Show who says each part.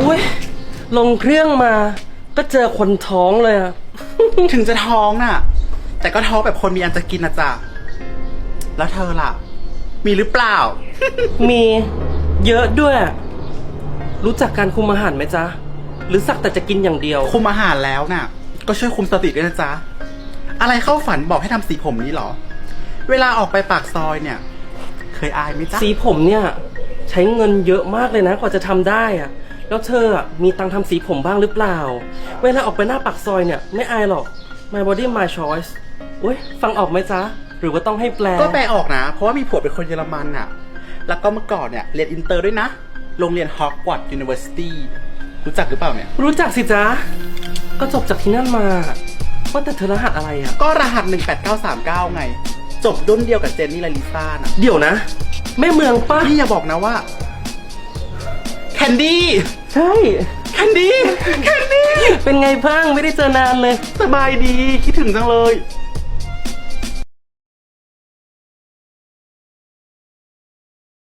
Speaker 1: อุ้ยลงเครื่องมา ก็เจอคนท้องเลยอะ
Speaker 2: ถึงจะท้องน่ะ แต่ก็ท้องแบบคนมีอันจะกินนะจ๊ะ แล้วเธอล่ะ มีหรือเปล่า
Speaker 1: มีเยอะด้วย รู้จักการคุมอาหารไหมจ๊ะ หรือสักแต่จะกินอย่างเดียว
Speaker 2: คุมอาหารแล้วน่ะ ก็ช่วยคุมสติด้วยนะจ๊ะ อะไรเข้าฝันบอกให้ทำสีผมนี้เหรอ เวลาออกไปปากซอยเนี่ย เคยอายไหมจ๊ะ
Speaker 1: สีผมเนี่ย ใช้เงินเยอะมากเลยนะ กว่าจะทำได้อะ แล้วเธออะมีตังค์ทำสีผมบ้างหรือเปล่า เวลาออกไปหน้าปากซอยเนี่ย ไม่อายหรอก my body my choice อุ้ย ฟังออกไหมจ๊ะ หรือว่าต้องให้แปล
Speaker 2: ก็แปลออกนะ เพราะว่ามีผัวเป็นคนเยอรมันน่ะ แล้วก็เมื่อก่อนเนี่ยเรียนอินเตอร์ด้วยนะ โรงเรียนฮอกวอตส์ยูนิเวอร์ซิตี้ รู้จักหรือเปล่าเนี่ย
Speaker 1: รู้จักสิจ๊ะ ก็จบจากที่นั่นมา ว่าแต่เธอรหัสอะไรอะ
Speaker 2: ก็รหัส 18939 ไง จบรุ่นเดียวกับเจนนี่และลิซ่าน่ะ
Speaker 1: เดี๋ยวนะ แม่เมืองป้า
Speaker 2: นี่อย่าบอกนะว่าแคนดี้
Speaker 1: ใช่
Speaker 2: แคนดี้ แคนดี้
Speaker 1: เป็นไงบ้างไม่ได้เจอนานเลย
Speaker 2: สบายดี คิดถึงจังเลย